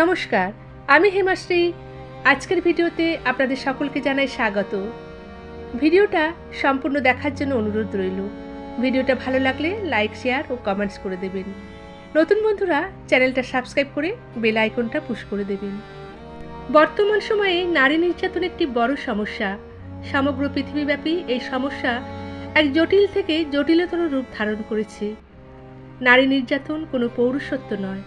নমস্কার, আমি হেমাশ্রী। আজকের ভিডিওতে আপনাদের সকলকে জানাই স্বাগত। ভিডিওটা সম্পূর্ণ দেখার জন্য অনুরোধ রইল। ভিডিওটা ভালো লাগলে লাইক, শেয়ার ও কমেন্টস করে দেবেন। নতুন বন্ধুরা, চ্যানেলটা সাবস্ক্রাইব করে বেল আইকনটা পুশ করে দেবেন। বর্তমান সময়ে নারী নির্যাতন একটি বড় সমস্যা। সমগ্র পৃথিবীব্যাপী এই সমস্যা এক জটিল থেকে জটিলতর রূপ ধারণ করেছে। নারী নির্যাতন কোনো পৌরুষত্ব নয়,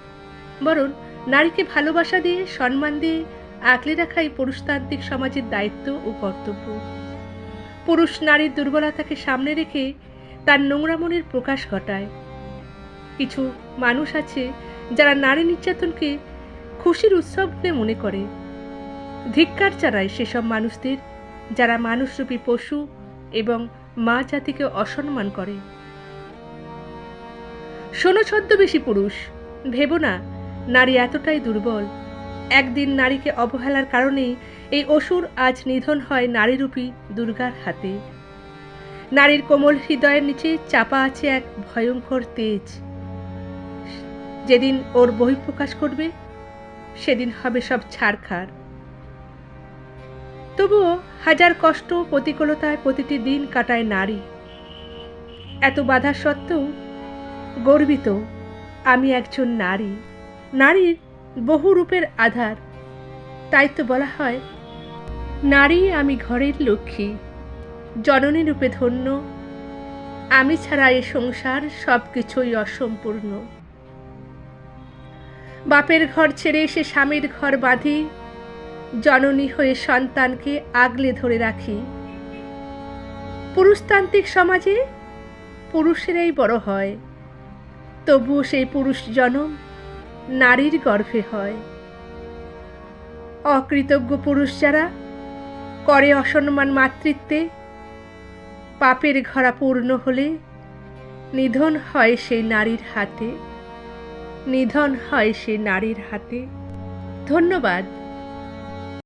বরং নারীকে ভালোবাসা দিয়ে, সম্মান দিয়ে আঁকলে রাখাই পুরুষতান্ত্রিক সমাজের দায়িত্ব ও কর্তব্য। পুরুষ নারীর দুর্বলতাকে সামনে রেখে তার নোংরা মনের প্রকাশ ঘটায়। কিছু মানুষ আছে যারা নারী নির্যাতনকে খুশির উৎসব বলে মনে করে। ধিক্কার চালায় সেসব মানুষদের, যারা মানুষরূপী পশু এবং মা জাতিকে অসম্মান করে। শোনো ছদ্মবেশী পুরুষ, ভেবো না নারী এতটাই দুর্বল। একদিন নারীকে অবহেলার কারণেই এই অসুর আজ নিধন হয় নারীরূপী দুর্গার হাতে। নারীর কোমল হৃদয়ের নিচে চাপা আছে এক ভয়ঙ্কর তেজ। যেদিন ওর বহিঃপ্রকাশ করবে, সেদিন হবে সব ছাড়খাড় তবুও হাজার কষ্ট প্রতিকূলতায় প্রতিটি দিন কাটায় নারী। এত বাধা সত্ত্বেও গর্বিত, আমি একজন নারী। নারীর বহু রূপের আধার। তাই তো বলা হয়, নারী আমি ঘরের লক্ষ্মী, জননী রূপে ধন্য। আমি ছাড়া এ সংসার সব কিছুই অসম্পূর্ণ। বাপের ঘর ছেড়ে এসে স্বামীর ঘর বাঁধি, জননী হয়ে সন্তানকে আগলে ধরে রাখি। পুরুষতান্ত্রিক সমাজে পুরুষেরাই বড় হয়, তবুও সেই পুরুষ জনম নারীর গর্ভে হয়। অকৃতজ্ঞ পুরুষ যারা করে অসম্মান মাতৃত্বে, পাপের ঘরা পূর্ণ হলে নিধন হয় সেই নারীর হাতে। নিধন হয় সেই নারীর হাতে। ধন্যবাদ।